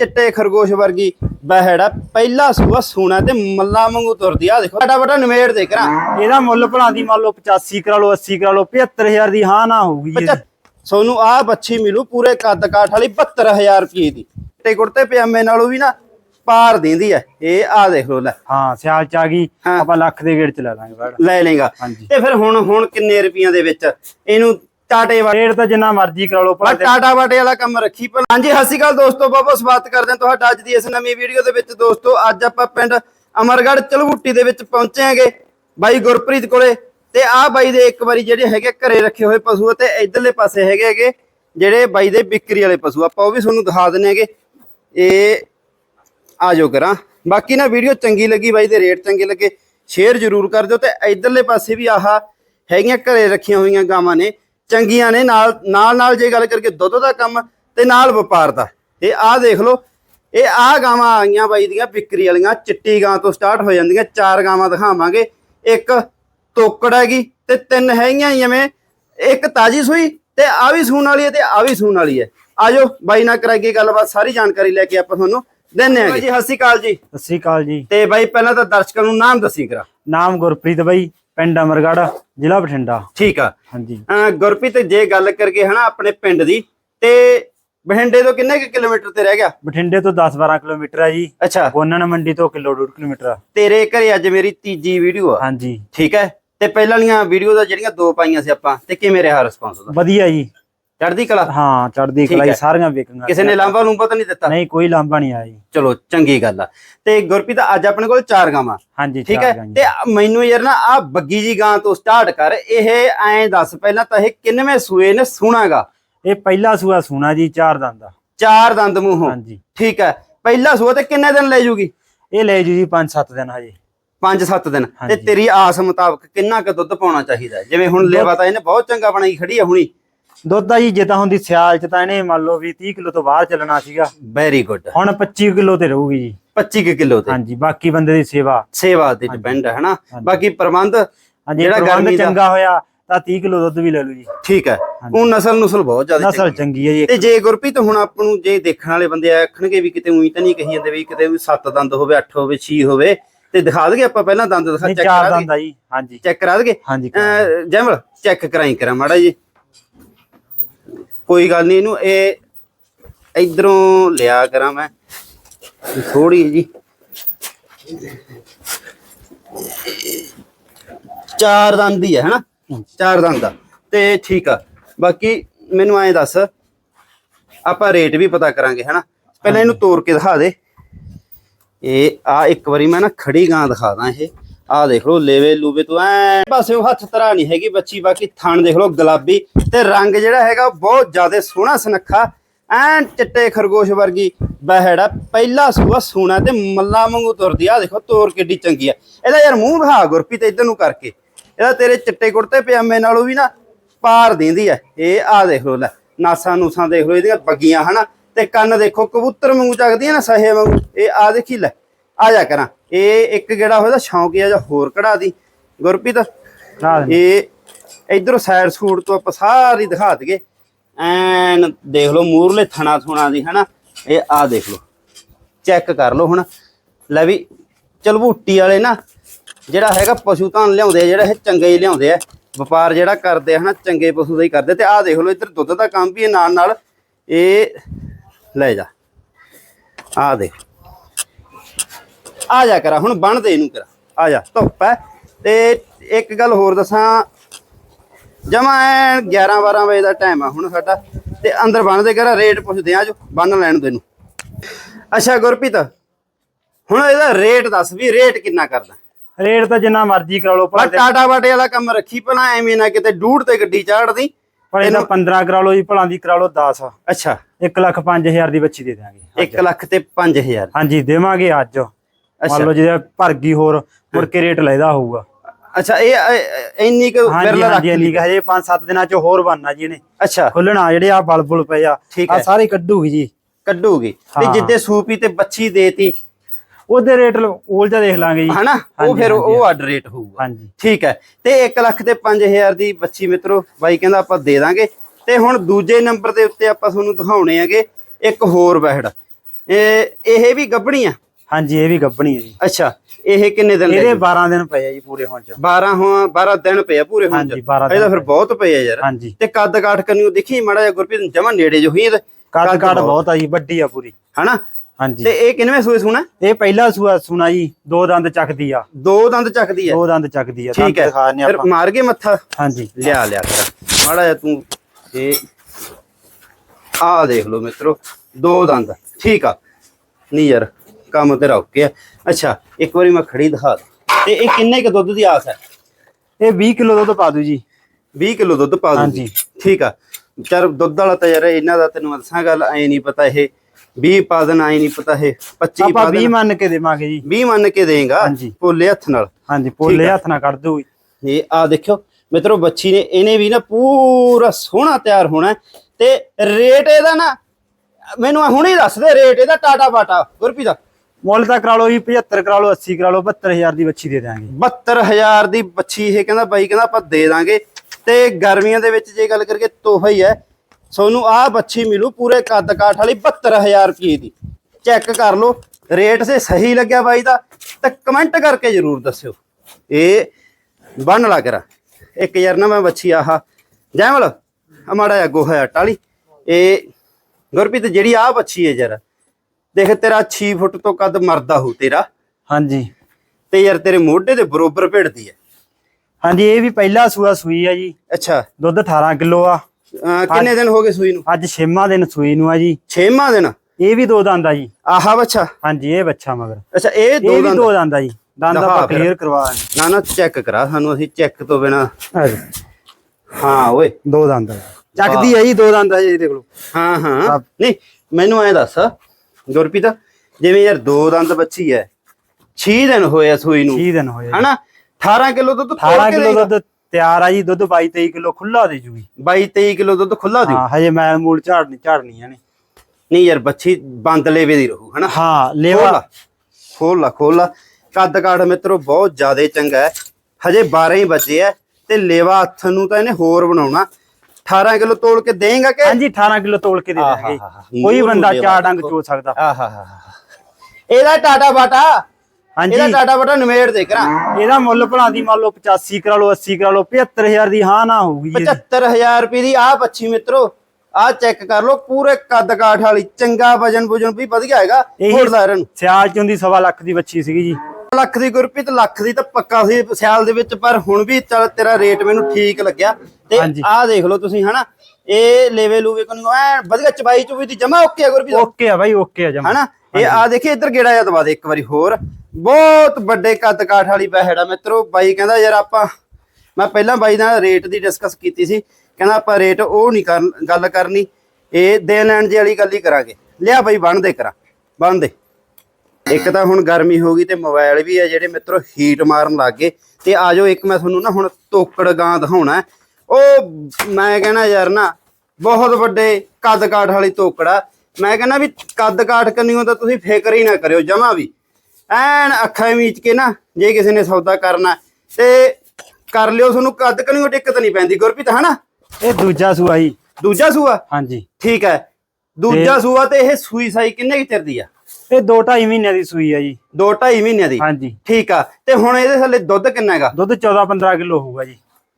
ਚਿੱਟੇ ਖਰਗੋਸ਼ ਵਰਗੀ ਬਹਿੜਾ ਪਹਿਲਾ ਸੂਆ ਸੋਨਾ ਤੇ ਮੱਲਾ ਵਾਂਗੂ ਤੁਰਦੀ ਆ। ਦੇਖੋ ਬੜਾ ਬੜਾ ਨਵੇੜ ਦੇ ਕਰਾਂ। ਇਹਦਾ ਮੁੱਲ ਭਲਾ ਦੀ ਮੰਨ ਲਓ 85 ਕਰਾ ਲਓ 80 ਕਰਾ ਲਓ 75000 ਦੀ ਹਾਂ ਨਾ ਹੋਊਗੀ ਜੀ ਇਹਦੀ। ਸੋਨੂੰ ਆ ਬੱਚੀ ਮਿਲੂ ਪੂਰੇ ਕੱਦ ਕਾਠ ਵਾਲੀ 72000 ਰੁਪਏ ਦੀ। ਤੇ ਕੁੜਤੇ ਪਜਾਮੇ ਨਾਲੋਂ ਵੀ ਨਾ ਪਾਰ ਦਿੰਦੀ ਐ ਇਹ ਆ ਦੇਖ ਲੋ ਲੈ। ਹਾਂ ਸਿਆਲ ਚ ਆ ਗਈ। ਆਪਾਂ ਲੱਖ ਦੇ ਗੇੜ ਚ ਲੈ ਲਾਂਗੇ ਲੈ ਲੇਗਾ। ਤੇ ਫਿਰ ਹੁਣ ਹੁਣ ਕਿੰਨੇ ਰੁਪਈਆਂ ਦੇ ਵਿੱਚ? ਇਹਨੂੰ ਟਾਟੇ ਵਾ ਰੇਟ ਤਾਂ ਜਿੰਨਾ ਮਰਜ਼ੀ ਕਰਾ ਲਓ ਪਰ ਟਾਟਾ ਬਾਟੇ ਵਾਲਾ ਕੰਮ ਰੱਖੀ ਪਰ ਹਾਂਜੀ ਸਤਿ ਸ਼੍ਰੀ ਅਕਾਲ ਦੋਸਤੋ ਬਹੁਤ ਸਵਾਗਤ ਕਰਦੇ ਹਾਂ ਤੁਹਾਡਾ ਅੱਜ ਦੀ ਇਸ ਨਵੀਂ ਵੀਡੀਓ ਦੇ ਵਿੱਚ। ਦੋਸਤੋ ਅੱਜ ਆਪਾਂ ਪਿੰਡ ਅਮਰਗੜ੍ਹ ਚਲਬੁੱਟੀ ਦੇ ਵਿੱਚ ਪਹੁੰਚੇ ਹਾਂਗੇ ਬਾਈ ਗੁਰਪ੍ਰੀਤ ਕੋਲੇ। ਤੇ ਆਹ ਬਾਈ ਦੇ ਇੱਕ ਵਾਰੀ ਜਿਹੜੇ ਹੈਗੇ ਘਰੇ ਰੱਖੇ ਹੋਏ ਪਸ਼ੂ ਆ ਤੇ ਇਧਰਲੇ ਪਾਸੇ ਹੈਗੇ ਹੈਗੇ ਜਿਹੜੇ ਬਾਈ ਦੇ ਵਿਕਰੀ ਵਾਲੇ ਪਸ਼ੂ ਆਪਾਂ ਉਹ ਵੀ ਤੁਹਾਨੂੰ ਦਿਖਾ ਦਿੰਨੇ ਹੈਗੇ। ਇਹ ਆ ਜਾਓ ਕਰਾਂ। ਬਾਕੀ ਨਾ ਵੀਡੀਓ ਚੰਗੀ ਲੱਗੀ ਬਾਈ ਦੇ ਰੇਟ ਚੰਗੇ ਲੱਗੇ ਸ਼ੇਅਰ ਜ਼ਰੂਰ ਕਰ ਦਿਓ ਤੇ ਇਧਰਲੇ ਪਾਸੇ ਵੀ ਆਹ ਹੈਗੀਆਂ ਘਰੇ ਰੱਖੀਆਂ ਹੋਈਆਂ ਗਾਵਾਂ ਨੇ। ਚੰਗੀਆਂ ਨੇ ਨਾਲ ਨਾਲ ਨਾਲ ਜੇ ਗੱਲ ਕਰਕੇ ਦੁੱਧ ਦਾ ਕੰਮ ਤੇ ਨਾਲ ਵਪਾਰ ਦਾ। ਇਹ ਆਹ ਦੇਖ ਲਓ ਇਹ ਆਹ ਗਾਵਾਂ ਆ ਗਈਆਂ ਬਾਈ ਦੀਆਂ ਵਿਕਰੀ ਵਾਲੀਆਂ ਚਿੱਟੀ ਗਾਂ ਤੋਂ ਸਟਾਰਟ ਹੋ ਜਾਂਦੀਆਂ ਚਾਰ ਗਾਵਾਂ ਦਿਖਾਵਾਂਗੇ। ਇੱਕ ਤੋਕੜ ਹੈਗੀ ਤੇ ਤਿੰਨ ਹੈਗੀਆਂ ਜਿਵੇਂ ਇੱਕ ਤਾਜੀ ਸੂਈ ਤੇ ਆ ਵੀ ਸੂਣ ਵਾਲੀ ਹੈ ਤੇ ਆ ਵੀ ਸੂਣ ਵਾਲੀ ਹੈ। ਆਜੋ ਬਾਈ ਨਾਲ ਕਰਾਈਏ ਗੱਲਬਾਤ ਸਾਰੀ ਜਾਣਕਾਰੀ ਲੈ ਕੇ ਆਪਾਂ ਤੁਹਾਨੂੰ ਦਿੰਨੇ ਆਂਗੇ ਜੀ। ਸਤਿ ਸ਼੍ਰੀ ਅਕਾਲ ਜੀ। ਸਤਿ ਸ੍ਰੀ ਅਕਾਲ ਜੀ। ਤੇ ਬਾਈ ਪਹਿਲਾਂ ਤਾਂ ਦਰਸ਼ਕਾਂ ਨੂੰ ਨਾਮ ਦੱਸੀ ਕਰਾ। ਨਾਮ ਗੁਰਪ੍ਰੀਤ ਬਾਈ ਪਿੰਡ ਅਮਰਗੜ੍ਹ ਜ਼ਿਲ੍ਹਾ ਬਠਿੰਡਾ। ਠੀਕ ਆ। ਹਾਂਜੀ। ਅਹ ਗੁਰਪ੍ਰੀਤ ਜੇ ਗੱਲ ਕਰਕੇ ਹਨਾ ਆਪਣੇ ਪਿੰਡ ਦੀ ਤੇ ਬਠਿੰਡੇ ਤੋਂ ਕਿੰਨੇ ਕੁ ਕਿਲੋਮੀਟਰ ਤੇ ਰਹਿ ਗਿਆ? ਬਠਿੰਡੇ ਤੋਂ 10-12 ਕਿਲੋਮੀਟਰ ਹੈ ਜੀ। ਅੱਛਾ। ਗੋਨਣ ਮੰਡੀ ਤੋਂ ਕਿਲੋ ਡੂਢ ਕਿਲੋਮੀਟਰ ਆ। ਤੇਰੇ ਘਰੇ ਅੱਜ ਮੇਰੀ ਤੀਜੀ ਵੀਡੀਓ ਆ। ਹਾਂਜੀ। ਠੀਕ ਹੈ? ਤੇ ਪਹਿਲਾਂ ਵਾਲੀਆਂ ਵੀਡੀਓ ਦਾ ਜਿਹੜੀਆਂ ਦੋ ਪਾਈਆਂ ਸੀ ਆਪਾਂ ਤੇ ਕਿਵੇਂ ਰਿਹਾ ਰਿਸਪਾਂਸ ਉਹਦਾ? ਵਧੀਆ ਜੀ। ਚੜ੍ਹਦੀ ਕਲਾ? ਹਾਂ ਚੜਦੀ ਕਲਾਈ ਹੈ। ਸਾਰੀਆਂ ਵੇਖਾਂਗਾ ਕਿਸੇ ਨੇ ਲਾਂਭਾ ਲੂੰਭਾ ਤਾਂ ਨਹੀਂ ਦਿੱਤਾ? ਨਹੀਂ ਕੋਈ ਲਾਂਭਾ ਨਹੀਂ ਆਇਆ ਜੀ। ਚਲੋ ਚੰਗੀ ਗੱਲ ਆ। ਤੇ ਗੁਰਪ੍ਰੀਤ ਅੱਜ ਆਪਣੇ ਕੋਲ ਚਾਰ ਗਾਵਾਂ। ਹਾਂਜੀ ਠੀਕ ਹੈ। ਤੇ ਮੈਨੂੰ ਯਾਰ ਨਾ ਆ ਬੱਗੀ ਜੀ ਗਾਂ ਤੋਂ ਸਟਾਰਟ ਕਰ ਇਹ ਐਂ ਦੱਸ ਪਹਿਲਾਂ ਤਾਂ ਇਹ ਕਿੰਨਵੇਂ ਸੂਏ ਨੇ ਸੁਣਾਗਾ? ਇਹ ਪਹਿਲਾ ਸੂਆ ਸੋਨਾ ਜੀ ਚਾਰ ਦੰਦ ਦਾ। ਚਾਰ ਦੰਦ ਮੂੰਹੋਂ? ਹਾਂਜੀ। ਠੀਕ ਹੈ। ਪਹਿਲਾ ਸੂਆ ਤੇ ਕਿੰਨੇ ਦਿਨ ਲੈ ਜੂਗੀ? ਇਹ ਲੈ ਜੂ ਜੀ 5-7 ਦਿਨ ਹਜੇ। 5-7 ਦਿਨ। ਤੇ। ਤੇਰੀ ਆਸ ਮੁਤਾਬਕ ਕਿੰਨਾ ਕੁ ਦੁੱਧ ਪਾਉਣਾ ਚਾਹੀਦਾ? ਜਿਵੇਂ ਹੁਣ ਲੇਵਾ ਤਾਂ ਇਹਨੇ ਬਹੁਤ ਚੰਗਾ ਬਣਾਈ ਖੜੀ ਆ ਹੁਣੀ। ਦੁੱਧ ਆ ਜੀ ਜੇ ਤਾਂ ਹੁੰਦੀ ਸਿਆਲ ਚ ਤਾਂ ਇਹਨੇ ਮੰਨ ਲਓ ਵੀ 30 ਕਿਲੋ ਤੋਂ ਬਾਹਰ ਚੱਲਣਾ ਸੀਗਾ। ਵੈਰੀ ਗੁੱਡ ਹੁਣ 25 ਕਿਲੋ ਤੇ ਰਹੂਗੀ ਜੀ। 25 ਕਿਲੋ ਤੇ। ਹਾਂਜੀ ਬਾਕੀ ਬੰਦੇ ਦੀ ਸੇਵਾ। ਸੇਵਾ ਤੇ ਡਿਪੈਂਡ ਹੈ ਹਨਾ। ਬਾਕੀ ਪ੍ਰਬੰਧ ਜਿਹੜਾ ਗਰਮੀ ਦਾ ਚੰਗਾ ਹੋਇਆ ਤਾਂ 30 ਕਿਲੋ ਦੁੱਧ ਵੀ ਲੈ ਲੂ ਜੀ। ਠੀਕ ਹੈ। ਉਹ ਨਸਲ ਨੁਸਲ ਬਹੁਤ ਜ਼ਿਆਦਾ ਨਸਲ ਚੰਗੀ ਹੈ। ਜੀ ਤੇ ਜੇ ਗੁਰਪ੍ਰੀਤ ਹੁਣ ਆਪ ਨੂੰ ਜੇ ਦੇਖਣ ਵਾਲੇ ਬੰਦੇ ਆਖਣਗੇ ਵੀ ਕਿਤੇ ਉਹੀ ਤਾਂ ਨਹੀਂ ਕਹੀ ਜਾਂਦੇ ਵੀ ਕਿਤੇ ਵੀ 7 ਦੰਦ ਹੋਵੇ 8 ਹੋਵੇ 6 ਹੋਵੇ ਤੇ ਦਿਖਾ ਦਈਏ ਆਪਾਂ ਪਹਿਲਾਂ ਦੰਦ ਦਿਖਾ ਚੈੱਕ ਚਾਰ ਕਰਾ ਦੰਦ ਆ ਜੀ ਹਾਂਜੀ। ਚੈੱਕ ਕਰਾ ਦਈਏ। ਹਾਂਜੀ ਜੈਮਲ ਚੈੱਕ ਕਰਾਈ ਕਰਾਂ ਮਾੜਾ ਜੀ। ਕੋਈ ਗੱਲ ਨਹੀਂ ਇਹਨੂੰ ਇਹ ਇਧਰੋਂ ਲਿਆ ਕਰਾਂ ਮੈਂ। ਥੋੜੀ ਜੀ। ਚਾਰ ਦੰਦ ਹੀ ਹੈ ਹਨਾ? ਚਾਰ ਦੰਦ ਦਾ ਤੇ ਠੀਕ ਆ। ਬਾਕੀ ਮੈਨੂੰ ਐਂ ਦੱਸ ਆਪਾਂ ਰੇਟ ਵੀ ਪਤਾ ਕਰਾਂਗੇ ਹਨਾ? ਪਹਿਲਾਂ ਇਹਨੂੰ ਤੋੜ ਕੇ ਦਿਖਾ ਦੇ। ਇਹ ਆ ਇੱਕ ਵਾਰੀ ਮੈਂ ਨਾ ਖੜੀ ਗਾਂ ਦਿਖਾ ਦਾਂ ਇਹ। ਆ ਦੇਖ ਲਓ ਲੇਵੇ ਲੂਵੇ ਤੋਂ ਐ ਪਾਸੇ ਉਹ ਹੱਥ ਤਰਾ ਨਹੀਂ ਹੈਗੀ ਬੱਚੀ, ਬਾਕੀ ਥਣ ਦੇਖ ਲਓ ਗੁਲਾਬੀ ਤੇ ਰੰਗ ਜਿਹੜਾ ਹੈਗਾ ਬਹੁਤ ਜ਼ਿਆਦਾ ਸੋਹਣਾ ਸੁਨੱਖਾ, ਐਨ ਚਿੱਟੇ ਖਰਗੋਸ਼ ਵਰਗੀ ਬਹਿੜਾ ਪਹਿਲਾ ਸੂਆ ਸੋਨਾ ਤੇ ਮੱਲਾ ਵਾਂਗੂ ਤੁਰਦੀ ਆ ਦੇਖੋ ਤੋਰ ਕਿੱਡੀ ਚੰਗੀ ਆ। ਇਹਦਾ ਯਾਰ ਮੂੰਹ ਦਿਖਾ ਗੁਰਪ੍ਰੀਤ ਇੱਧਰ ਨੂੰ ਕਰਕੇ। ਇਹਦਾ ਤੇਰੇ ਚਿੱਟੇ ਕੁੜਤੇ ਪਜਾਮੇ ਨਾਲੋਂ ਵੀ ਨਾ ਪਾਰ ਦਿੰਦੀ ਆ। ਇਹ ਆ ਦੇਖ ਲਓ ਲੈ, ਨਾਸਾਂ ਨੂਸਾਂ ਦੇਖ ਲਓ ਇਹਦੀਆਂ ਬੱਗੀਆਂ ਹਨਾ, ਤੇ ਕੰਨ ਦੇਖੋ ਕਬੂਤਰ ਵਾਂਗੂ ਚੱਕਦੀਆਂ ਨਾ ਸਹੇ ਵਾਂਗੂ, ਇਹ ਆ ਦੇਖੀ ਲੈ। ਆ ਜਾ ਕਰਾਂ। ਇਹ ਇੱਕ ਗੇੜਾ ਹੋਇਆ ਸ਼ੌਂਕ ਆ ਜਾਂ ਹੋਰ ਕਢਾ ਦੀ ਗੁਰਪ੍ਰੀਤ? ਆਹ। ਇਹ ਇਧਰੋਂ ਸਾਈਡ ਸੂਟ ਤੋਂ ਆਪਾਂ ਸਾਰੀ ਦਿਖਾ ਦਈਏ। ਐਨ ਦੇਖ ਲਓ ਮੂਰਲੇ ਥਣਾ ਥੁਣਾ ਦੀ ਹਨਾ? ਇਹ ਆ ਦੇਖ ਲਓ। ਚੈੱਕ ਕਰ ਲਓ ਹੁਣ। ਲੈ ਵੀ ਚਲਬੂਟੀ ਵਾਲੇ ਨਾ ਜਿਹੜਾ ਹੈਗਾ ਪਸ਼ੂ ਤਾਂ ਲਿਆਉਂਦੇ ਆ ਜਿਹੜਾ ਇਹ ਚੰਗੇ ਹੀ ਲਿਆਉਂਦੇ ਆ। ਵਪਾਰ ਜਿਹੜਾ ਕਰਦੇ ਆ ਹਨਾ? ਚੰਗੇ ਪਸ਼ੂ ਦਾ ਹੀ ਕਰਦੇ ਤੇ ਆਹ ਦੇਖ ਲਓ ਇੱਧਰ ਦੁੱਧ ਦਾ ਕੰਮ ਵੀ ਹੈ ਨਾਲ ਨਾਲ ਇਹ ਲੈ ਜਾ। ਆ ਦੇਖ। ਆ ਜਾ ਕਰਾ ਹੁਣ ਬਣ ਦੇ ਇਹਨੂੰ ਕਰਾ। ਆ ਜਾ ਧੁੱਪ ਹੈ। ਤੇ ਇੱਕ ਗੱਲ ਹੋਰ ਦੱਸਾਂ। ਜਮਾ 11 12 ਵਜੇ ਦਾ ਟਾਈਮ ਆ ਹੁਣ ਸਾਡਾ। ਤੇ ਅੰਦਰ ਬਣਦੇ ਕਰਾ ਰੇਟ ਪੁੱਛਦੇ ਆ ਜੋ ਬੰਨ ਲੈਣ ਦੇ ਨੂੰ ਅੱਛਾ ਗੁਰਪ੍ਰੀਤ ਹੁਣ ਇਹਦਾ ਰੇਟ ਦੱਸ ਵੀ ਰੇਟ ਕਿੰਨਾ ਕਰਦਾ। ਰੇਟ ਤਾਂ ਜਿੰਨਾ ਮਰਜ਼ੀ ਕਰਾ ਲਓ ਪਰ ਟਾਟਾ ਬਾਟੇ ਵਾਲਾ ਕੰਮ ਰੱਖੀ ਭਲਾ ਐਵੇਂ ਨਾ ਕਿਤੇ ਡੂੜ ਤੇ ਗੱਡੀ ਚਾੜਦੀ। ਪਰ ਇਹਦਾ 15 ਕਰਾ ਲਓ ਜੀ ਭਲਾਂ ਦੀ ਕਰਾ ਲਓ 10 ਅੱਛਾ। 1 ਲੱਖ 5000 ਦੀ ਬੱਚੀ ਦੇ ਦਿਆਂਗੇ। 1 ਲੱਖ ਤੇ 5000 ਹਾਂਜੀ ਦੇਵਾਂਗੇ ਅੱਜ। ਮੰਨ ਲਓ ਜੇ ਭਰ ਗਈ ਹੋਰ ਮੁੜ ਕੇ ਰੇਟ ਲੈਦਾ ਹੋਊਗਾ। ਅੱਛਾ ਇਹ ਇੰਨੀ ਕੁ ਬਿਰਲਾ ਰੱਖ ਲਈ ਇੰਨੀ ਕੁ ਹਜੇ 5-7 ਦਿਨਾਂ ਚ ਹੋਰ ਬਣਨਾ ਜੀ ਇਹਨੇ। ਅੱਛਾ। ਖੁੱਲਣਾ ਜਿਹੜੇ ਆ ਬਲ ਬੁਲ ਪਏ ਆ ਆ। ਸਾਰੇ ਕੱਢੂਗੀ ਜੀ। ਕੱਢੂਗੀ। ਤੇ। ਜਿੱਦੇ ਸੂਪੀ ਤੇ ਬੱਚੀ ਦੇਤੀ ਉਹਦੇ ਰੇਟ ਉਲਝਾ ਦੇਖ ਲਾਂਗੇ ਜੀ। ਹਨਾ? ਉਹ ਫਿਰ ਉਹ ਅੱਡ ਰੇਟ ਹੋਊਗਾ। ਹਾਂਜੀ। ਠੀਕ ਹੈ। ਤੇ 1 ਲੱਖ ਤੇ 5000 ਦੀ ਬੱਚੀ ਮਿੱਤਰੋ ਬਾਈ ਕਹਿੰਦਾ ਆਪਾਂ ਦੇ ਦਾਂਗੇ। ਤੇ ਹੁਣ ਦੂਜੇ ਨੰਬਰ ਦੇ ਉੱਤੇ ਆਪਾਂ ਤੁਹਾਨੂੰ ਦਿਖਾਉਣੇ ਹੈਗੇ ਇੱਕ ਹੋਰ ਬਹਿੜ ਇਹ ਇਹ ਵੀ ਗੱਭਣੀ ਆ। ਹਾਂਜੀ ਇਹ ਵੀ ਗੱਭਣੀ ਹੈ ਜੀ। ਅੱਛਾ ਇਹ ਕਿੰਨੇ ਦਿਨ ਇਹਦੇ 12 ਦਿਨ ਪਏ ਆ ਜੀ ਪੂਰੇ ਹੋਣ ਚ। 12 ਹੋ 12 ਦਿਨ ਪਏ ਆ ਪੂਰੇ ਹੁਣ ਹਾਂਜੀ, 12 ਦਿਨ ਇਹਦਾ ਫਿਰ ਬਹੁਤ ਪਏ ਆ ਯਾਰ। ਹਾਂਜੀ। ਤੇ ਕੱਦ ਕਾਠ ਕੰਨਿਓ ਦੇਖੀ ਮਾੜਾ ਜਿਹਾ ਗੁਰਪ੍ਰੀਤ ਜਮਾ ਨੇੜੇ ਜੋ ਹੋਈ ਇਹਦੇ ਕੱਦ ਕਾਠ ਬਹੁਤ। ਆ ਜੀ ਵੱਡੀ ਆ ਪੂਰੀ। ਹਨਾ? ਹਾਂਜੀ। ਤੇ ਇਹ ਕਿੰਨਵੇਂ ਸੂਏ ਸੁਣਾ? ਇਹ ਪਹਿਲਾ ਸੂਆ ਸੁਣਾ ਜੀ ਦੋ ਦੰਦ ਚੱਕਦੀ ਆ। ਦੋ ਦੰਦ ਚੱਕਦੀ ਹੈ ਦੋ ਦੰਦ ਚੱਕਦੀ ਆ ਠੀਕ ਹੈ। ਫਿਰ ਮਾਰ ਕੇ ਮੱਥਾ? ਹਾਂਜੀ। ਲਿਆ ਲਿਆ ਕਰ। ਮਾੜਾ ਜਿਹਾ ਤੂੰ ਇਹ ਆਹ ਦੇਖ ਲਓ ਮਿੱਤਰੋ ਦੋ ਦੰਦ। ਠੀਕ ਆ। ਨਹੀਂ ਯਾਰ ਕੰਮ ਤੇ ਰੁਕ ਗਿਆ। ਅੱਛਾ ਇੱਕ ਵਾਰੀ ਮੈਂ ਖੜੀ ਦਿਖਾ ਦਾਂ। ਤੇ ਇਹ ਕਿੰਨੇ ਕ ਦੁੱਧ ਦੀ ਆਸ ਹੈ? ਇਹ 20 ਕਿਲੋ ਦੁੱਧ ਪਾ ਦੂ ਜੀ। 20 ਕਿਲੋ ਦੁੱਧ ਪਾ ਦੂੰਗੀ ਹਾਂਜੀ। ਠੀਕ ਆ। ਚਰ ਦੁੱਧ ਵਾਲਾ ਤਾਂ ਯਾਰ ਇਹਨਾਂ ਦਾ ਤੈਨੂੰ ਦੱਸਾਂ ਗੱਲ ਐ ਨਹੀਂ ਪਤਾ ਇਹ। 20 ਪਾ ਦੇਣ ਐ ਨਹੀਂ ਪਤਾ ਇਹ। 25 ਆਪਾਂ ਪਾ 20 ਦੇਣ। ਮੰਨ ਕੇ ਦੇਵਾਂਗੇ ਜੀ। 20 ਮੰਨ ਕੇ ਦੇਗਾ ਹਾਂਜੀ। ਪੋਲੇ ਹੱਥ ਨਾਲ। ਹਾਂਜੀ ਪੋਲੇ ਹੱਥ ਨਾਲ ਕੱਢ ਦੂ ਇਹ ਆ ਦੇਖਿਓ ਮਿੱਤਰੋ ਬੱਚੀ ਨੇ ਇਹਨੇ ਵੀ ਨਾ ਪੂਰਾ ਸੋਹਣਾ ਤਿਆਰ ਹੋਣਾ ਹੈ। ਤੇ ਰੇਟ ਇਹਦਾ ਨਾ ਮੈਨੂੰ ਹੁਣੇ ਹੀ ਦੱਸ ਦੇ ਰੇਟ ਇਹਦਾ ਟਾਟਾ ਬਾਟਾ ਗੁਰਪ੍ਰੀਤ ਦਾ ਮੁੱਲ ਤਾਂ ਕਰਾ ਲਓ ਜੀ 75 ਕਰਾ ਲਓ 80 ਕਰਾ ਲਓ 72000 ਦੀ ਬੱਚੀ ਦੇ ਦਿਆਂਗੇ। 72000 ਦੀ ਬੱਚੀ ਇਹ ਕਹਿੰਦਾ ਬਾਈ, ਕਹਿੰਦਾ ਆਪਾਂ ਦੇ ਦਾਂਗੇ। ਤੇ ਗਰਮੀਆਂ ਦੇ ਵਿੱਚ ਜੇ ਗੱਲ ਕਰੀਏ, ਤੋਹਫਾ ਹੀ ਹੈ। ਤੁਹਾਨੂੰ ਆਹ ਬੱਚੀ ਮਿਲੂ ਪੂਰੇ ਕੱਦ ਕਾਠ ਵਾਲੀ 72000 ਰੁਪਏ ਦੀ। ਚੈੱਕ ਕਰ ਲਓ, ਰੇਟ ਸੇ ਸਹੀ ਲੱਗਿਆ ਬਾਈ ਦਾ, ਤੇ ਕਮੈਂਟ ਕਰਕੇ ਜਰੂਰ ਦੱਸਿਓ। ਇਹ ਬੰਨ ਲਾ ਕਰਾ। ਇੱਕ ਯਾਰ ਨਾ ਮੈਂ ਬੱਚੀ ਆਹ ਜੈਮਲ ਮਾੜਾ ਜਿਹਾ ਗੋਹਾ ਜਿਹਾ ਟਾਲੀ ਇਹ ਗੁਰਪ੍ਰੀਤ, ਜਿਹੜੀ ਆਹ ਬੱਚੀ ਹੈ ਯਾਰ ਦੇਖ ਤੇਰਾ 6 ਫੁੱਟ ਤੋਂ ਕੱਦ ਮਰਦਾ ਹੋ ਤੇਰਾ। ਹਾਂਜੀ। ਤੇ ਯਾਰ ਤੇਰੇ ਮੋਢੇ ਦੇ ਬਰੋਬਰ ਭਿੜਦੀ ਹੈ ਹਾਂਜੀ ਇਹ ਵੀ ਪਹਿਲਾ ਸੂਆ ਸੂਈ ਆ ਜੀ। ਅੱਛਾ। ਦੁੱਧ 18 ਕਿਲੋ ਆ। ਅਹ ਕਿੰਨੇ ਦਿਨ ਹੋ ਗਏ ਸੂਈ ਨੂੰ? ਅੱਜ ਛੇਵਾਂ ਦਿਨ ਸੂਈ ਨੂੰ ਆ ਜੀ। 6ਵਾਂ ਦਿਨ? ਇਹ ਵੀ ਦੋ ਦੰਦ ਆ ਜੀ। ਆਹਾ ਬੱਚਾ। ਹਾਂਜੀ ਇਹ ਬੱਚਾ ਮਗਰ। ਅੱਛਾ ਇਹ ਇਹ ਦੋ ਵੀ ਦੰਦ ਦੋ ਦੰਦ ਆ ਜੀ। ਦੰਦ ਦਿਖਾ ਆਪਾਂ ਫਿਰ। ਕਲੀਅਰ ਕਰਵਾ ਨਾ ਨਾ ਚੈੱਕ ਕਰਾ। ਸਾਨੂੰ ਅਸੀਂ ਚੈੱਕ ਤੋਂ ਬਿਨਾ ਆ ਜੀ, ਹਾਂ ਓਏ। ਦੋ ਦੰਦ ਆ। ਚੱਕਦੀ ਆ ਜੀ ਦੋ ਦੰਦ ਆ ਜੀ ਦੇਖ ਲਓ ਹਾਂ ਹਾਂ। ਨਹੀਂ ਮੈਨੂੰ ਐ ਦੱਸ। ਗੁਰਪ੍ਰੀਤ ਜਿਵੇਂ ਯਾਰ ਦੋ ਦੰਦ ਬੱਚੀ ਐ। 6 ਦਿਨ ਹੋਏ ਆ ਸੂਈ ਨੂੰ। 6 ਦਿਨ ਹੋਏ ਆ। ਹਨਾ? 18 ਕਿਲੋ ਦੁੱਧ ਤੋੜ 18 ਕੇ ਕਿਲੋ ਦੁੱਧ ਤਿਆਰ ਆ ਜੀ ਦੁੱਧ 22 23 ਕਿਲੋ ਖੁੱਲਾ ਦੇ ਜੂਗੀ। 22 23 ਕਿਲੋ ਦੁੱਧ ਖੁੱਲਾ ਦਿਓ ਹਾਂ ਹਜੇ ਮੈਲ ਮੂਲ ਝਾੜਨੀ ਝਾੜਨੀਆਂ ਨੇ ਨਹੀਂ ਯਾਰ ਬੱਚੀ ਬੰਦ ਲੇਵੇ ਦੀ ਰਹੂ ਹਨਾ? ਹਾਂ ਲੇਵਾ। ਖੋਲ ਖੋਲ ਕੱਦ ਕਾਠ ਮਿੱਤਰੋ ਬਹੁਤ ਜ਼ਿਆਦਾ ਚੰਗਾ ਹੈ ਹਜੇ 12 ਹੀ ਵਜੇ ਐ ਤੇ ਲੇਵਾ ਹੱਥ ਨੂੰ ਤਾਂ ਇਹਨੇ ਹੋਰ ਬਣਾਉਣਾ। 18 ਕਿਲੋ ਤੋਲ ਕੇ ਦੇਂਗਾ ਕਿ? ਹਾਂਜੀ 18 ਕਿਲੋ ਤੋਲ ਕੇ ਦੇ ਦਾਂਗੇ। ਕੋਈ ਬੰਦਾ ਚਾਰ ਡੰਗ ਚੋ ਸਕਦਾ। ਇਹਦਾ ਟਾਟਾ ਬਾਟਾ? ਹਾਂਜੀ। ਇਹਦਾ ਟਾਟਾ ਬਾਟਾ ਨਿਮੇੜ ਦੇ ਕਰਾਂ। ਇਹਦਾ ਮੁੱਲ ਭਲਾ ਦੀ ਮੰਨ ਲਓ 85 ਕਰਾ ਲਓ 80 ਕਰਾ ਲਓ 75000 ਦੀ ਹਾਂ ਨਾ ਹੋਊਗੀ ਜੀ 75000 ਰੁਪਏ ਦੀ। ਆਹ ਪੱਛੀ ਮਿੱਤਰੋ ਆਹ ਚੈੱਕ ਕਰ ਲਓ ਪੂਰੇ ਕੱਦ ਕਾਠ ਵਾਲੀ ਚੰਗਾ ਵਜਨ ਵੁਜਨ ਵੀ ਵਧੀਆ ਹੈਗਾ। ਇਹੀ- ਹੋਲਦਾਰ ਨੂੰ। ਸਿਆਲ ਚ ਹੁੰਦੀ ਸਵਾ ਲੱਖ ਦੀ ਬੱਚੀ ਸੀਗੀ ਜੀ। ਲੱਖ ਦੀ ਗੁਰਪ੍ਰੀਤ ਲੱਖ ਦੀ ਤਾਂ ਪੱਕਾ ਸੀ ਸਿਆਲ ਦੇ ਵਿੱਚ ਪਰ ਹੁਣ ਵੀ ਚੱਲ ਤੇਰਾ ਰੇਟ ਮੈਨੂੰ ਠੀਕ ਲੱਗਿਆ। ਤੇ ਹਾਂਜੀ। ਆਹ ਦੇਖ ਲਓ ਤੁਸੀਂ ਹਨਾ ਇਹ ਲੈਵੇ ਲੂਵੇ ਕੋਲ ਐ ਵਧੀਆ ਚਬਾਈ ਚੁਬੀ ਦੀ ਜਮਾ ਓਕੇ ਆ ਗੁਰਪ੍ਰੀਤ। ਓਕੇ ਆ ਬਾਈ ਓਕੇ ਆ ਜਮਾ। ਹਨਾ ਇਹ ਆ ਦੇਖੀ ਇੱਧਰ ਗੇੜਾ ਜਾਂ ਦਵਾ ਦੇ ਇੱਕ ਵਾਰੀ ਹੋਰ। ਬਹੁਤ ਵੱਡੇ ਕੱਦ ਕਾਠ ਵਾਲੀ ਬਹਿੜਾ ਮਿੱਤਰੋ ਬਾਈ ਕਹਿੰਦਾ ਯਾਰ ਆਪਾਂ ਮੈਂ ਪਹਿਲਾਂ ਬਾਈ ਨਾਲ ਰੇਟ ਦੀ ਡਿਸਕਸ ਕੀਤੀ ਸੀ ਕਹਿੰਦਾ ਆਪਾਂ ਰੇਟ ਉਹ ਨਹੀਂ ਕਰਨ ਗੱਲ ਕਰਨੀ ਇਹ ਦੇਣ ਲੈਣ ਦੀ ਵਾਲੀ ਗੱਲ ਹੀ ਕਰਾਂਗੇ। ਲਿਆ ਬਾਈ ਬਣ ਦੇ ਕਰਾਂ ਬਣ ਦੇ। ਇੱਕ ਤਾਂ ਹੁਣ ਗਰਮੀ ਹੋ ਗਈ ਤੇ ਮੋਬਾਈਲ ਵੀ ਆ ਜਿਹੜੇ ਮਿੱਤਰੋ ਹੀਟ ਮਾਰਨ ਲੱਗ ਗਏ। ਤੇ ਆਜੋ ਇੱਕ ਮੈਂ ਤੁਹਾਨੂੰ ਨਾ ਹੁਣ ਤੋਕੜ ਗਾਂ ਦਿਖਾਉਣਾ ਹੈ। ਉਹ ਮੈਂ ਕਹਿੰਦਾ ਯਾਰ ਨਾ ਬਹੁਤ ਵੱਡੇ ਕੱਦ ਕਾਠ ਵਾਲੀ ਤੋਕੜਾ ਮੈਂ ਕਹਿੰਦਾ ਵੀ ਕੱਦ ਕਾਠ ਕੰਨੀਓ ਤਾਂ ਤੁਸੀਂ ਫਿਕਰ ਹੀ ਨਾ ਕਰਿਓ ਜਮਾ ਵੀ। ਐਨ ਅੱਖਾਂ ਮੀਚ ਕੇ ਨਾ ਜੇ ਕਿਸੇ ਨੇ ਸੌਦਾ ਕਰਨਾ ਤੇ ਕਰ ਲਿਓ ਤੁਹਾਨੂੰ ਕੱਦ ਕੰਨੀਓ ਦਿੱਕਤ ਨਹੀਂ ਪੈਂਦੀ। ਗੁਰਪ੍ਰੀਤ ਹਨਾ? ਇਹ ਦੂਜਾ ਸੂਆ ਜੀ। ਦੂਜਾ ਸੂਆ? ਹਾਂਜੀ। ਠੀਕ ਹੈ। ਦੂਜਾ ਸੂਆ ਤੇ ਇਹ ਸੂਈ ਸਾਈ ਕਿੰਨੇ ਕਿ ਚਿਰ ਦੀ ਆ? ਇਹ 2 2.5 ਮਹੀਨਿਆਂ ਦੀ ਸੂਈ ਆ ਜੀ। 2 2.5 ਮਹੀਨਿਆਂ ਦੀ? ਹਾਂਜੀ। ਠੀਕ ਆ। ਤੇ ਹੁਣ ਇਹਦੇ ਥੱਲੇ ਦੁੱਧ ਕਿੰਨਾ ਹੈਗਾ? ਦੁੱਧ 14 15 ਕਿਲੋ ਹੋਊਗਾ ਜੀ।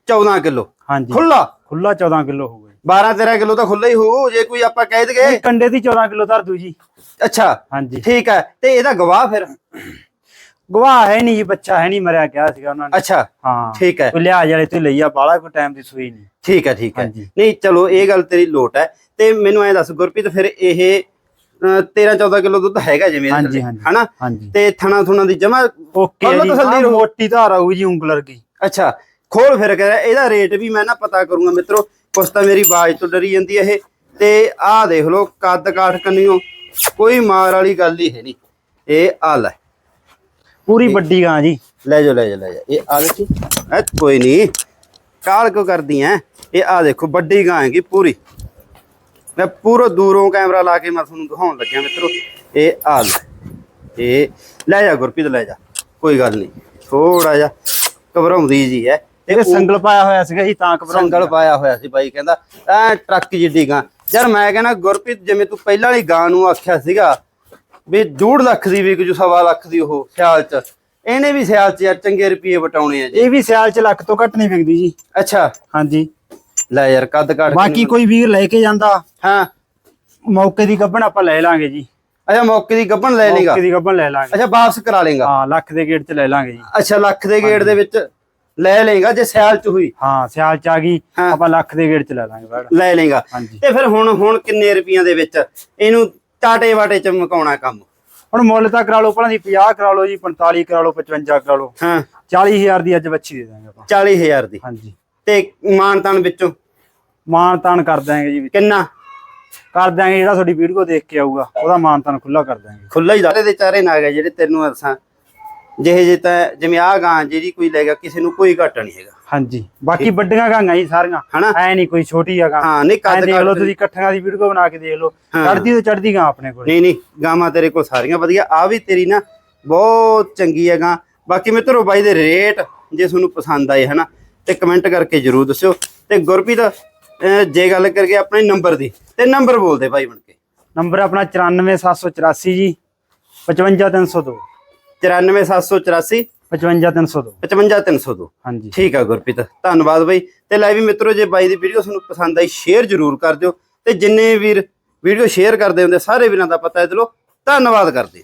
14 ਕਿਲੋ। ਹਾਂਜੀ। ਖੁੱਲਾ ਖੁੱਲਾ 14 ਕਿਲੋ ਹੋਊਗਾ ਜੀ। 12 13 ਕਿਲੋ ਤਾਂ ਖੁੱਲਾ ਹੀ ਹੋਊ ਜੇ ਕੋਈ ਆਪਾਂ ਕਹਿ ਦਈਏ। ਕੰਡੇ ਦੀ 14 ਕਿਲੋ ਧਰ ਦੂ ਜੀ। ਅੱਛਾ। ਹਾਂਜੀ। ਠੀਕ ਹੈ ਤੇ ਇਹਦਾ ਗਵਾਹ ਫਿਰ? ਗਵਾਹ ਹੈ ਨਹੀਂ ਜੀ ਬੱਚਾ ਹੈ ਨਹੀਂ ਮਰਿਆ ਗਿਆ ਸੀਗਾ ਉਹਨਾਂ ਨੇ। ਅੱਛਾ। ਹਾਂ। ਠੀਕ ਹੈ ਕੋਈ ਲਿਆ ਵਾਲੇ ਤੋਂ ਲਈ ਆ ਬਾਲਾ ਕੋਈ ਟਾਈਮ ਦੀ ਸੂਈ ਨਹੀਂ। ਠੀਕ ਹੈ ਠੀਕ ਹੈ। ਨਹੀਂ ਚਲੋ ਇਹ ਗੱਲ ਤੇਰੀ ਲੋਟ ਹੈ। ਤੇ ਮੈਨੂੰ ਐ ਦੱਸ ਗੁਰਪ੍ਰੀਤ ਫਿਰ ਇਹ 13 14 ਕਿਲੋ ਦੁੱਧ ਹੈਗਾ ਜਿਵੇਂ ਇਹਦੇ ਹਾਂਜੀ, ਥੱਲੇ, ਹਾਂਜੀ। ਹਨਾ? ਹਾਂਜੀ। ਤੇ ਥਣਾ ਥੁਣਾ ਦੀ ਜਮਾ ਓਕੇ ਜੀ ਤਸੱਲੀ ਆਹ ਰਹੂ। ਮੋਟੀ ਧਾਰ ਆਊ ਜੀ ਉਂਗਲ ਵਰਗੀ ਅੱਛਾ ਖੋਲ ਫਿਰ ਕੇ ਇਹਦਾ ਰੇਟ ਵੀ ਮੈਂ ਨਾ ਪਤਾ ਕਰੂੰਗਾ ਮਿੱਤਰੋ ਕੁਛ ਤਾਂ ਮੇਰੀ ਬਾਜ ਤੋਂ ਡਰੀ ਜਾਂਦੀ ਇਹ। ਤੇ ਆਹ ਦੇਖ ਲਓ ਕੱਦ ਕਾਠ ਕੰਨੀਓ ਕੋਈ ਮਾਰ ਵਾਲੀ ਗੱਲ ਹੀ ਹੈ ਨਹੀਂ। ਇਹ ਆ ਲੈ। ਪੂਰੀ ਵੱਡੀ ਗਾਂ ਜੀ। ਲੈ ਜਾ ਲੈ ਜਾ ਲੈ ਜਾ ਇਹ ਆ ਦੇਖੀ ਐ ਕੋਈ ਨਹੀਂ। ਕਾਲ ਕਿਉਂ ਕਰਦੀ ਐ। ਇਹ ਆ ਦੇਖੋ ਵੱਡੀ ਗਾਂ ਹੈਗੀ ਪੂਰੀ। ਮੈਂ ਪੂਰਾ ਦੂਰੋਂ ਕੈਮਰਾ ਲਾ ਕੇ ਮੈਂ ਤੁਹਾਨੂੰ ਦਿਖਾਉਣ ਲੱਗਿਆ ਮਿੱਤਰੋ ਇਹ ਆ ਲੈ ਇਹ ਲੈ ਜਾ ਗੁਰਪ੍ਰੀਤ ਲੈ ਜਾ। ਕੋਈ ਗੱਲ ਨਹੀਂ। ਥੋੜਾ ਜਿਹਾ ਘਬਰਾਉਂਦੀ ਜੀ ਤੇ ਇਹ ਸੰਗਲ ਪਾਇਆ ਹੋਇਆ ਸੀਗਾ ਜੀ ਤਾਂ ਘਬਰਾਉਂਦੀ ਸੰਗਲ ਪਾਇਆ ਹੋਇਆ ਸੀ ਬਾਈ ਕਹਿੰਦਾ ਐ ਟਰੱਕ ਜਿੱਡੀ ਗਾਂ। ਯਾਰ ਮੈਂ ਕਹਿੰਦਾ ਗੁਰਪ੍ਰੀਤ ਜਿਵੇਂ ਤੂੰ ਪਹਿਲਾਂ ਵਾਲੀ ਗਾਂ ਨੂੰ ਆਖਿਆ ਸੀਗਾ ਵੀ 2.5 ਲੱਖ ਦੀ ਵੀ ਜੋ ਸਵਾ ਲੱਖ ਦੀ ਉਹ ਸਿਆਲ ਚ ਇਹਨੇ ਵੀ ਸਿਆਲ ਚ ਯਾਰ ਚੰਗੇ ਰੁਪਏ ਵਟਾਉਣੇ ਆ ਜੀ। ਇਹ ਵੀ ਸਿਆਲ ਚ ਲੱਖ ਤੋਂ ਘੱਟ ਨਹੀਂ ਵਿਕਦੀ ਜੀ। ਅੱਛਾ। ਹਾਂਜੀ। ਲੈ ਯਾਰ ਕੱਦ ਕਾਟ ਬਾਕੀ ਕੋਈ ਵੀਰ ਲੈ ਕੇ ਜਾਂਦਾ। ਹਾਂ। ਮੌਕੇ ਦੀ ਗੱਭਣ ਆਪਾਂ ਲੈ ਲਾਂਗੇ ਜੀ। ਅੱਛਾ ਮੌਕੇ ਦੀ ਗੱਭਣ ਲੈ ਲੇਗਾ? ਮੌਕੇ ਦੀ ਗੱਭਣ ਲੈ ਲਾਂਗੇ। ਅੱਛਾ ਵਾਪਸ ਕਰਾ ਲੇਗਾ? ਹਾਂ ਲੱਖ ਦੇ ਗੇਟ ਚ ਲੈ ਲਾਂਗੇ ਜੀ। ਅੱਛਾ ਲੱਖ ਦੇ ਗੇੜ ਦੇ ਵਿੱਚ ਲੈ ਲੇਗਾ ਜੇ ਸਿਆਲ ਚ ਹੋਈ। ਹਾਂ ਸਿਆਲ ਚ ਆ ਗਈ। ਆਪਾਂ ਲੱਖ ਦੇ ਗੇਟ ਚ ਲੈ ਲਾਂਗੇ ਬੈੜ ਲੈ ਲੇਗਾ। ਤੇ ਫਿਰ ਹੁਣ ਹੁਣ ਕਿੰਨੇ ਰੁਪਈਆਂ ਦੇ ਵਿੱਚ ਇਹਨੂੰ ਟਾਟੇ ਵਾਟੇ ਚ ਮਕਾਉਣਾ ਕੰਮ? ਹੁਣ ਮੁੱਲ ਤਾਂ ਕਰਾ ਲਓ ਭਲਾਂ ਦੀ 50 ਕਰਾ ਲਓ ਜੀ 45 ਕਰਾ ਲਓ 55 ਕਰਾ ਲਓ। ਹਾਂ। 40000 ਦੀ ਅੱਜ ਬੱਚੀ ਦੇ ਦਾਂਗੇ ਆਪਾਂ। 40000 ਦੀ। ਹਾਂਜੀ। ਤੇ ਮਾਨਤਾਨ ਵਿੱਚੋਂ? ਮਾਨ ਤਾਨ ਕਰ ਦਾਂਗੇ ਜੀ ਕਿੰਨਾ? ਕਰ ਦਾਂਗੇ ਜਿਹੜਾ ਤੁਹਾਡੀ ਵੀਡੀਓ ਦੇਖ ਕੇ ਆਊਗਾ ਉਹਦਾ ਮਾਨ ਤਾਨ ਖੁੱਲਾ ਕਰ ਦਾਂਗੇ ਖੁੱਲਾ ਹੀ ਦਾ ਦੇ ਚਾਰੇ ਨਾਗ ਜਿਹੜੇ ਤੈਨੂੰ ਅਰਸਾਂ। ਜਿਹੇ ਜੇ ਤਾਂ ਜਿਵੇਂ ਆ ਗਾਂ ਜਿਹੜੀ ਕੋਈ ਲੈ ਗਿਆ ਕਿਸੇ ਨੂੰ ਕੋਈ ਘਾਟਾ ਨਹੀਂ ਹੈਗਾ। ਹਾਂਜੀ ਬਾਕੀ ਵੱਡੀਆਂ ਗਾਂਗਾ ਜੀ ਸਾਰੀਆਂ। ਹਨਾ? ਐ ਨਹੀਂ ਕੋਈ ਛੋਟੀ ਆ ਗਾਂ। ਹਾਂ ਨਹੀਂ ਕੱਦ ਦੇਖ ਲਓ ਤੁਸੀਂ ਇਕੱਠੀਆਂ ਦੀ ਵੀਡੀਓ ਬਣਾ ਕੇ ਦੇਖ ਲਓ। ਚੜਦੀ ਤੋਂ ਚੜਦੀ ਗਾਂ ਆਪਣੇ ਕੋਲ। ਨਹੀਂ ਨਹੀਂ ਗਾਵਾਂ ਤੇਰੇ ਕੋਲ ਸਾਰੀਆਂ ਵਧੀਆ। ਆ ਵੀ ਤੇਰੀ ਨਾ ਬਹੁਤ ਚੰਗੀ ਹੈ ਗਾਂ। ਬਾਕੀ ਮਿੱਤਰੋ ਬਾਈ ਦੇ ਰੇਟ ਜੇ ਤੁਹਾਨੂੰ ਪਸੰਦ ਆਏ ਹਨਾ? ਤੇ ਕਮੈਂਟ ਕਰਕੇ ਜਰੂਰ ਦੱਸਿਓ। ਤੇ ਗੁਰਪ੍ਰੀਤ ਜੇ ਗੱਲ ਕਰੀਏ ਆਪਣੇ ਨੰਬਰ ਦੀ ਤੇ ਨੰਬਰ ਬੋਲ ਦੇ ਭਾਈ ਬਣ ਕੇ। ਨੰਬਰ ਆਪਣਾ 94784 ਜੀ 55302 94784 55302 55302 ਹਾਂਜੀ। ਠੀਕ ਆ ਗੁਰਪ੍ਰੀਤ ਧੰਨਵਾਦ ਬਾਈ। ਤੇ ਲੈ ਵੀ ਮਿੱਤਰੋ ਜੇ ਬਾਈ ਦੀ ਵੀਡੀਓ ਤੁਹਾਨੂੰ ਪਸੰਦ ਆਈ ਸ਼ੇਅਰ ਜਰੂਰ ਕਰ ਦਿਓ। ਤੇ ਜਿੰਨੇ ਵੀਰ ਵੀਡੀਓ ਸ਼ੇਅਰ ਕਰਦੇ ਹੁੰਦੇ ਸਾਰੇ ਵੀਰਾਂ ਦਾ ਪਤਾ ਹੈ ਦਿਲੋਂ ਧੰਨਵਾਦ ਕਰਦੇ